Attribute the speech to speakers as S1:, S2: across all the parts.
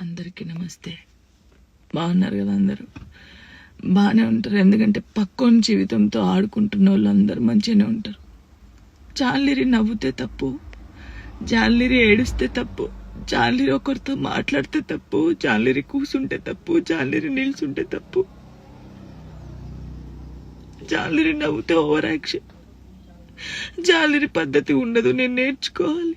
S1: అందరికీ నమస్తే. బాగున్నారు కదా అందరూ? బాగానే ఉంటారు. ఎందుకంటే పక్కోని జీవితంతో ఆడుకుంటున్న వాళ్ళు అందరూ మంచిగానే ఉంటారు. జాలిరి నవ్వుతే తప్పు జాలిరి ఏడుస్తే తప్పు జాలిరి ఒకరితో మాట్లాడితే తప్పు జాలిరి కూసుంటే తప్పు జాలిరి నిల్చుంటే తప్పు. జాలిరి నవ్వుతే ఓవర్ యాక్షన్ జాలిరి పద్ధతి ఉండదు నేను నేర్చుకోవాలి.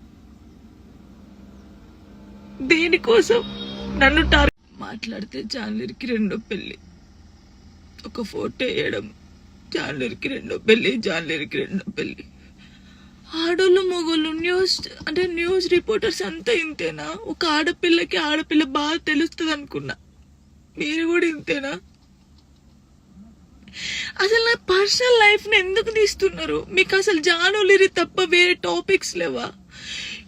S1: దేనికోసం? నన్ను టార్ మాట్లాడితే జాన్లరికి రెండో పెళ్ళి ఒక ఫోటో వేయడం జాన్లరికి రెండో పెళ్ళి జాన్లరికి రెండో పెళ్ళి ఆడోళ్ళు మొగోళ్ళు న్యూస్ అంటే న్యూస్ రిపోర్టర్స్ అంతా ఇంతేనా? ఒక ఆడపిల్లకి ఆడపిల్ల బాగా తెలుస్తుంది అనుకున్నా మీరు కూడా ఇంతేనా? అసలు నా పర్సనల్ లైఫ్ని ఎందుకు తీస్తున్నారు? మీకు అసలు జానులిరి తప్ప వేరే టాపిక్స్ లేవా?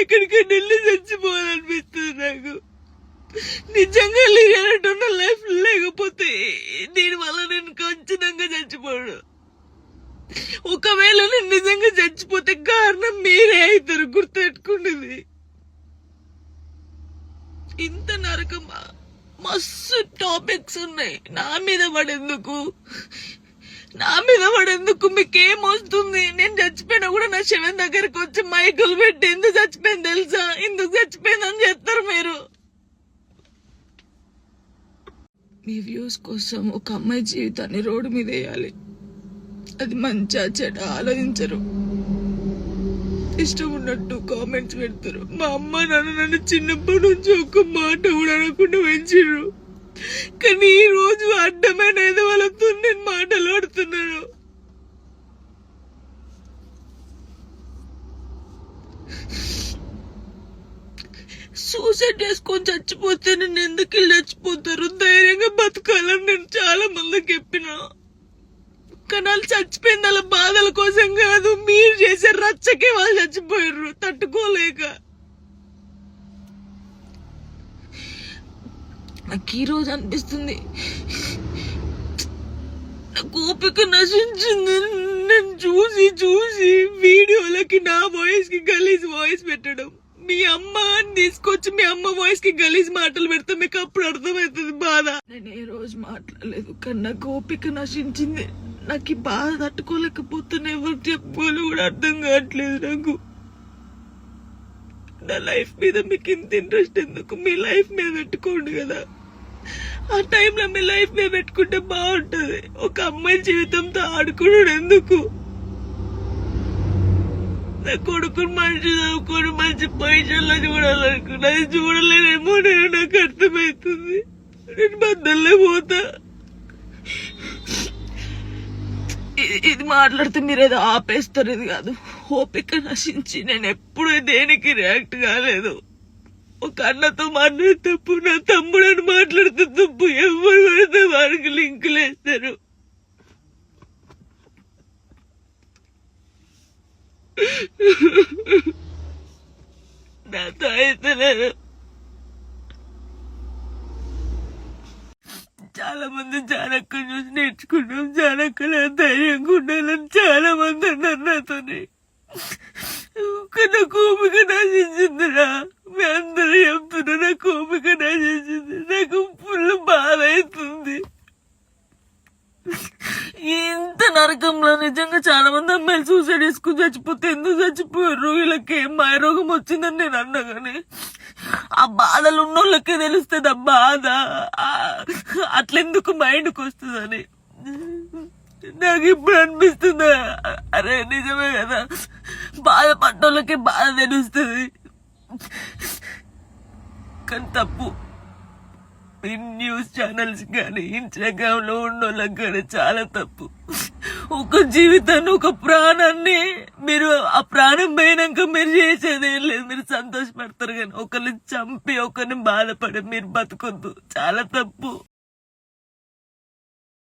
S1: ఎక్కడికైనా వెళ్ళి చచ్చిపోవాలనిపిస్తుంది నాకు. నిజంగా లేనట్టున్న లైఫ్ లేకపోతే దీనివల్ల నేను ఖచ్చితంగా చచ్చిపోడు ఒకవేళ నేను నిజంగా చచ్చిపోతే కారణం మీరే అవుతారు గుర్తుపెట్టుకున్నది. ఇంత నరకమా మస్తు టాపిక్స్ ఉన్నాయి. నా మీద పడేందుకు? నా మీద పడేందుకు మీకేం వస్తుంది? నేను కూడా నా శవం దగ్గరకు వచ్చి మైకులు పెట్టి ఎందుకు చచ్చిపోయింది తెలుసా? ఎందుకు చచ్చిపోయిందని చెప్తారు మీరు. మీ వ్యూస్ కోసం ఒక అమ్మాయి జీవితాన్ని రోడ్డు మీద వేయాలి. అది మంచిగా చెడ ఆలోచించరు. ఇష్టం ఉన్నట్టు కామెంట్స్ పెడతారు. మా అమ్మ నాన్న నన్ను చిన్నప్పటి నుంచి ఒక్క మాట కూడా అనకుండా పెంచిర్రు. కానీ ఈ రోజు అడ్డమైన ఏదో వాళ్ళతో నేను మాటలు ఆడుతున్నాను. సూసైడ్ చేసుకొని చచ్చిపోతే నేను ఎందుకు చచ్చిపోతారు? ధైర్యంగా బతకాలని నేను చాలా మందికి చెప్పిన. కానీ వాళ్ళు చచ్చిపోయింది వాళ్ళ బాధల కోసం కాదు మీరు చేసే రచ్చకే వాళ్ళు చచ్చిపోయారు తట్టుకోలేక. నాకు ఈ రోజు అనిపిస్తుంది. నాకు ఓపిక నశించింది. నేను చూసి చూసి వీడియోలకి నా వాయిస్కి గలీజ్ వాయిస్ పెట్టడం. మీ అమ్మ అని తీసుకొచ్చి మీ అమ్మ వాయిస్కి గలీజ్ మాటలు పెడితే మీకు అప్పుడు అర్థమవుతుంది బాధ. నేను ఏ రోజు మాట్లాడలేదు కన్నా నాకు ఓపిక నశించింది. నాకు ఈ బాధ తట్టుకోలేకపోతున్నా ఎవరు చెప్పుకోవాలి కూడా అర్థం కావట్లేదు నాకు. నా లైఫ్ మీద మీకు ఇంత ఇంట్రెస్ట్ ఎందుకు? మీ లైఫ్ మీద పెట్టుకోండి కదా. ఆ టైంలో మీ లైఫ్ మీద పెట్టుకుంటే బాగుంటది. ఒక అమ్మాయి జీవితంతో ఆడుకున్నాడు ఎందుకు? నా కొడుకుని మంచి చదువుకొని మంచి పొజిషన్లో చూడాలనుకున్నా. అది చూడలేనేమో నేను నాకు అర్థమవుతుంది నేను బద్దల్లే పోతా. ఇది- ఇది మాట్లాడితే మీరు ఏదో ఆపేస్తారు ఇది కాదు. ఓపిక నశించి నేను ఎప్పుడు దేనికి రియాక్ట్ కాలేదు. ఒక అన్నతో మాట్లాడే తప్పు నా తమ్ముడని మాట్లాడితే తప్పు ఎవరు పడితే వారికి లింకులు వేస్తారు నాతో అయితే చాలా మంది జానక్కని చూసి నేర్చుకున్నాం. జానక్కల ధైర్యంగా ఉండాలని చాలా మంది అన్నారు నాతోని. నా కోపిక నశించిందిరా. మీ అందరూ చెప్తున్నా నా కోపిక నశించింది. నాకు ఫుల్ బాధ అవుతుంది. నరకంలో నిజంగా చాలా మంది అమ్మాయిలు సూసైడ్ చేసుకుని చచ్చిపోతే ఎందుకు చచ్చిపోయారు? వీళ్ళకి ఏం మాయరోగం వచ్చిందని నేను అన్నా కానీ ఆ బాధలు ఉన్న వాళ్ళకే తెలుస్తుంది ఆ బాధ. అట్లెందుకు మైండ్కి వస్తుందని. నాకు ఇప్పుడు అనిపిస్తుంది. అరే నిజమే కదా. బాధపడ్డోళ్ళకి బాధ తెలుస్తుంది. కానీ తప్పు. ఈ న్యూస్ ఛానల్స్ కానీ ఇన్స్టాగ్రామ్లో ఉన్న వాళ్ళకి కానీ చాలా తప్పు. ఒక జీవితాన్ని ఒక ప్రాణాన్ని మీరు ఆ ప్రాణం పోయినాక మీరు చేసేది ఏం లేదు. మీరు సంతోషపడతారు కానీ ఒకరిని చంపి ఒకరిని బాధపడి మీరు బతకొద్దు. చాలా తప్పు.